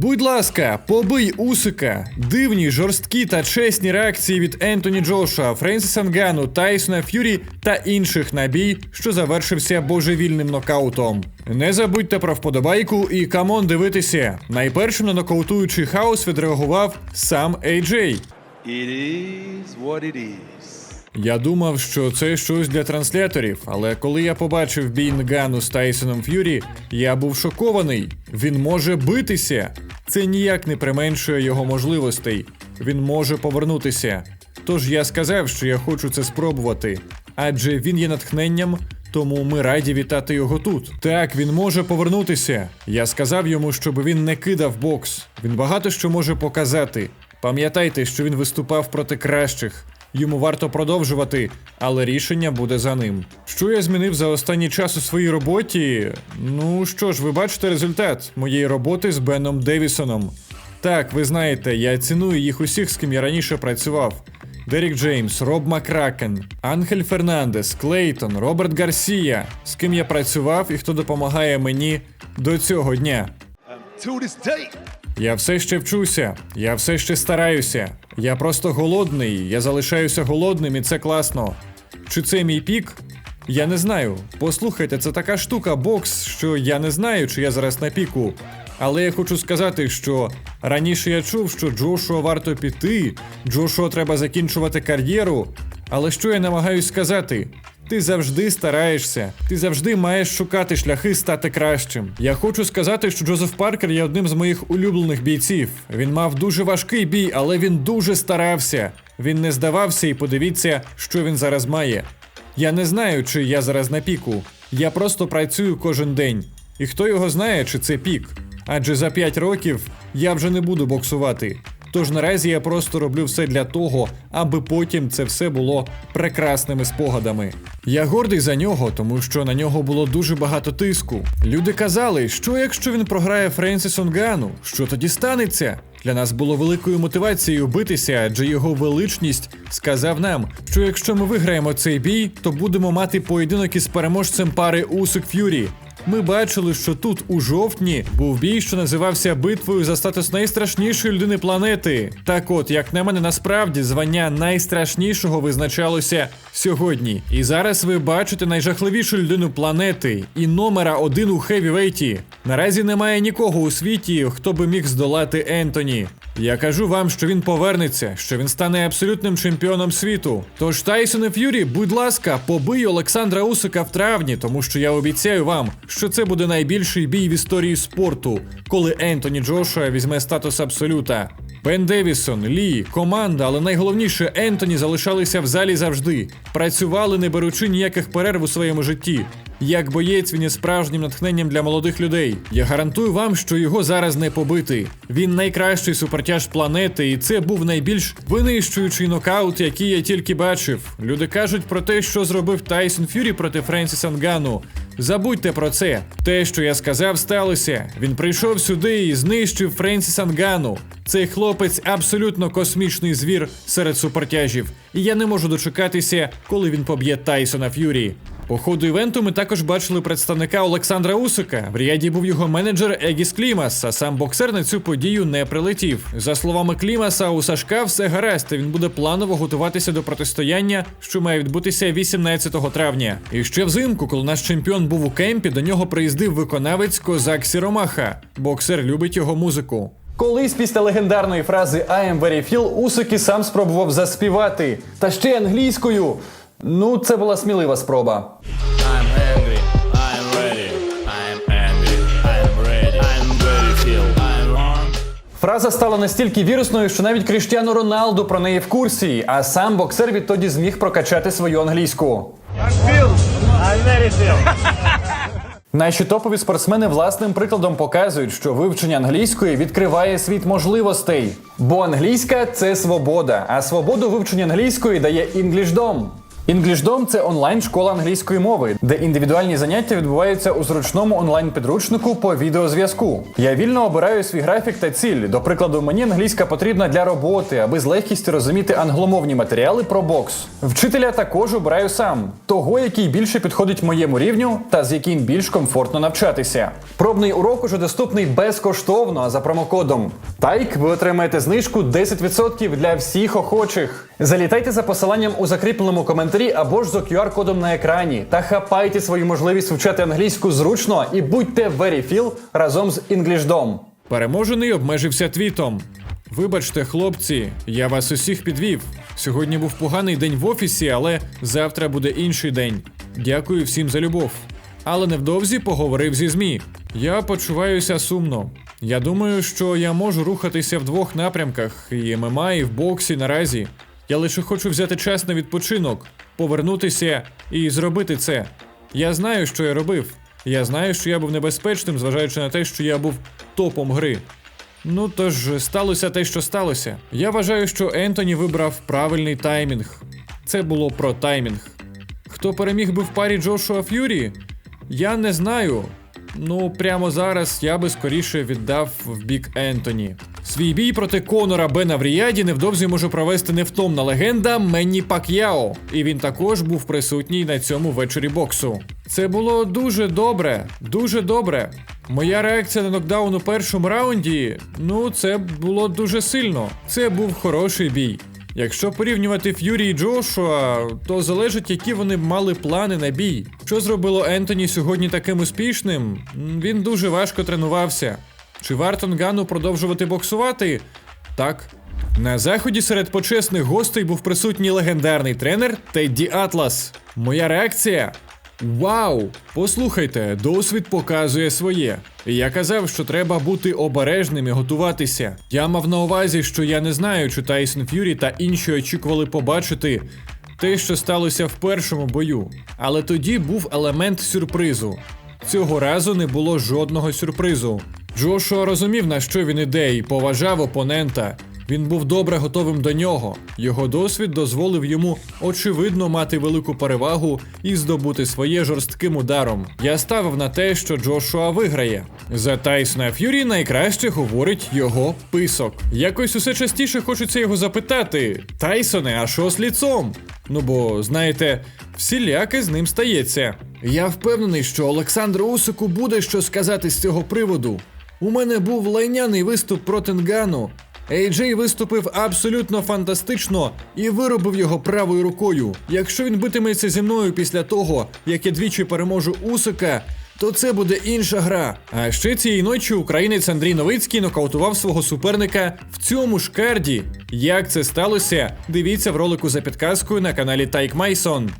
Будь ласка, побий Усика. Дивні, жорсткі та чесні реакції від Ентоні Джошуа, Френсіса Нгану, Тайсона Ф'юрі та інших на бій, що завершився божевільним нокаутом. Не забудьте про вподобайку і камон дивитися. Найпершим на нокаутуючий хаос відреагував сам AJ. It is what it is. Я думав, що це щось для трансляторів, але коли я побачив бій Нгану з Тайсоном Ф'юрі, я був шокований. Він може битися. Це ніяк не применшує його можливостей. Він може повернутися. Тож я сказав, що я хочу це спробувати. Адже він є натхненням, тому ми раді вітати його тут. Так, він може повернутися. Я сказав йому, щоб він не кидав бокс. Він багато що може показати. Пам'ятайте, що він виступав проти кращих. Йому варто продовжувати, але рішення буде за ним. Що я змінив за останній час у своїй роботі? Ну що ж, ви бачите результат моєї роботи з Беном Девісоном. Так, ви знаєте, я ціную їх усіх, з ким я раніше працював. Дерік Джеймс, Роб Макракен, Ангель Фернандес, Клейтон, Роберт Гарсія, з ким я працював і хто допомагає мені до цього дня. To this day. Я все ще вчуся, я все ще стараюся. Я просто голодний, я залишаюся голодним, і це класно. Чи це мій пік? Я не знаю. Послухайте, це така штука бокс, що я не знаю, чи я зараз на піку. Але я хочу сказати, що раніше я чув, що Джошуа варто піти, Джошуа треба закінчувати кар'єру. Але що я намагаюсь сказати? Ти завжди стараєшся, ти завжди маєш шукати шляхи стати кращим. Я хочу сказати, що Джозеф Паркер є одним з моїх улюблених бійців. Він мав дуже важкий бій, але він дуже старався. Він не здавався, і подивіться, що він зараз має. Я не знаю, чи я зараз на піку. Я просто працюю кожен день. І хто його знає, чи це пік? Адже за 5 років я вже не буду боксувати. Тож наразі я просто роблю все для того, аби потім це все було прекрасними спогадами. Я гордий за нього, тому що на нього було дуже багато тиску. Люди казали, що якщо він програє Френсісу Нгану, що тоді станеться? Для нас було великою мотивацією битися, адже його величність сказав нам, що якщо ми виграємо цей бій, то будемо мати поєдинок із переможцем пари Усик Ф'юрі. Ми бачили, що тут у жовтні був бій, що називався битвою за статус найстрашнішої людини планети. Так от, як на мене, насправді звання найстрашнішого визначалося сьогодні. І зараз ви бачите найжахливішу людину планети і номера один у хевівейті. Наразі немає нікого у світі, хто би міг здолати Ентоні. Я кажу вам, що він повернеться, що він стане абсолютним чемпіоном світу. Тож Тайсон і Ф'юрі, будь ласка, побий Олександра Усика в травні, тому що я обіцяю вам, що це буде найбільший бій в історії спорту, коли Ентоні Джошуа візьме статус абсолюта. Бен Девісон, Лі, команда, але найголовніше Ентоні залишалися в залі завжди. Працювали, не беручи ніяких перерв у своєму житті. Як боєць, він є справжнім натхненням для молодих людей. Я гарантую вам, що його зараз не побити. Він найкращий супертяж планети, і це був найбільш винищуючий нокаут, який я тільки бачив. Люди кажуть про те, що зробив Тайсон Фюрі проти Френсіса Нгану. Забудьте про це. Те, що я сказав, сталося. Він прийшов сюди і знищив Френсіса Нгану. Цей хлопець абсолютно космічний звір серед супертяжів. І я не можу дочекатися, коли він поб'є Тайсона Ф'юрі. По ходу івенту ми також бачили представника Олександра Усика. В Ріаді був його менеджер Егіс Клімас, а сам боксер на цю подію не прилетів. За словами Клімаса, у Сашка все гаразд, і він буде планово готуватися до протистояння, що має відбутися 18 травня. І ще взимку, коли наш чемпіон був у кемпі, до нього приїздив виконавець Козак Сіромаха. Боксер любить його музику. Колись після легендарної фрази I am very Phil Усик і сам спробував заспівати. Та ще англійською. Ну, це була смілива спроба. Фраза стала настільки вірусною, що навіть Кріштіану Роналду про неї в курсі, а сам боксер відтоді зміг прокачати свою англійську. Наші топові спортсмени власним прикладом показують, що вивчення англійської відкриває світ можливостей. Бо англійська це свобода, а свободу вивчення англійської дає EnglishDom. EnglishDom – це онлайн-школа англійської мови, де індивідуальні заняття відбуваються у зручному онлайн-підручнику по відеозв'язку. Я вільно обираю свій графік та ціль. До прикладу, мені англійська потрібна для роботи, аби з легкістю розуміти англомовні матеріали про бокс. Вчителя також обираю сам, того, який більше підходить моєму рівню та з яким більш комфортно навчатися. Пробний урок уже доступний безкоштовно за промокодом TAIK ви отримаєте знижку 10% для всіх охочих. Залітайте за посиланням у закріпленому коментарі або ж за QR-кодом на екрані та хапайте свою можливість вчати англійську зручно і будьте feel разом з EnglishDom. Переможений обмежився твітом. Вибачте, хлопці, я вас усіх підвів. Сьогодні був поганий день в офісі, але завтра буде інший день. Дякую всім за любов. Але невдовзі поговорив зі ЗМІ. Я почуваюся сумно. Я думаю, що я можу рухатися в двох напрямках: і ММА, і в боксі наразі. Я лише хочу взяти час на відпочинок, повернутися і зробити це. Я знаю, що я робив. Я знаю, що я був небезпечним, зважаючи на те, що я був топом гри. Ну тож сталося те, що сталося. Я вважаю, що Ентоні вибрав правильний таймінг. Це було про таймінг. Хто переміг би в парі Джошуа Ф'юрі? Я не знаю. Ну, прямо зараз я би скоріше віддав в бік Ентоні. Свій бій проти Конора Бена в Ріаді невдовзі може провести невтомна легенда Менні Пак'яо, і він також був присутній на цьому вечорі боксу. Це було дуже добре, дуже добре. Моя реакція на нокдаун у першому раунді, ну це було дуже сильно. Це був хороший бій. Якщо порівнювати Ф'юрі і Джошуа, то залежить, які вони мали плани на бій. Що зробило Ентоні сьогодні таким успішним? Він дуже важко тренувався. Чи варто Нгану продовжувати боксувати? Так. На заході серед почесних гостей був присутній легендарний тренер Тедді Атлас. Моя реакція Вау! Послухайте, досвід показує своє. Я казав, що треба бути обережним і готуватися. Я мав на увазі, що я не знаю, чи Тайсон Ф'юрі та інші очікували побачити те, що сталося в першому бою. Але тоді був елемент сюрпризу. Цього разу не було жодного сюрпризу. Джошуа розумів, на що він іде, і поважав опонента. Він був добре готовим до нього. Його досвід дозволив йому очевидно мати велику перевагу і здобути своє жорстким ударом. Я ставив на те, що Джошуа виграє. За Тайсона Ф'юрі найкраще говорить його писок. Якось усе частіше хочеться його запитати: Тайсоне, а що з ліцом? Ну бо, знаєте, всіляке з ним стається. Я впевнений, що Олександру Усику буде що сказати з цього приводу. У мене був лайняний виступ проти Нгану. Ейджей виступив абсолютно фантастично і виробив його правою рукою. Якщо він битиметься зі мною після того, як я двічі переможу Усика, то це буде інша гра. А ще цієї ночі українець Андрій Новицький нокаутував свого суперника в цьому ж карді. Як це сталося? Дивіться в ролику за підказкою на каналі Тайк Майсон.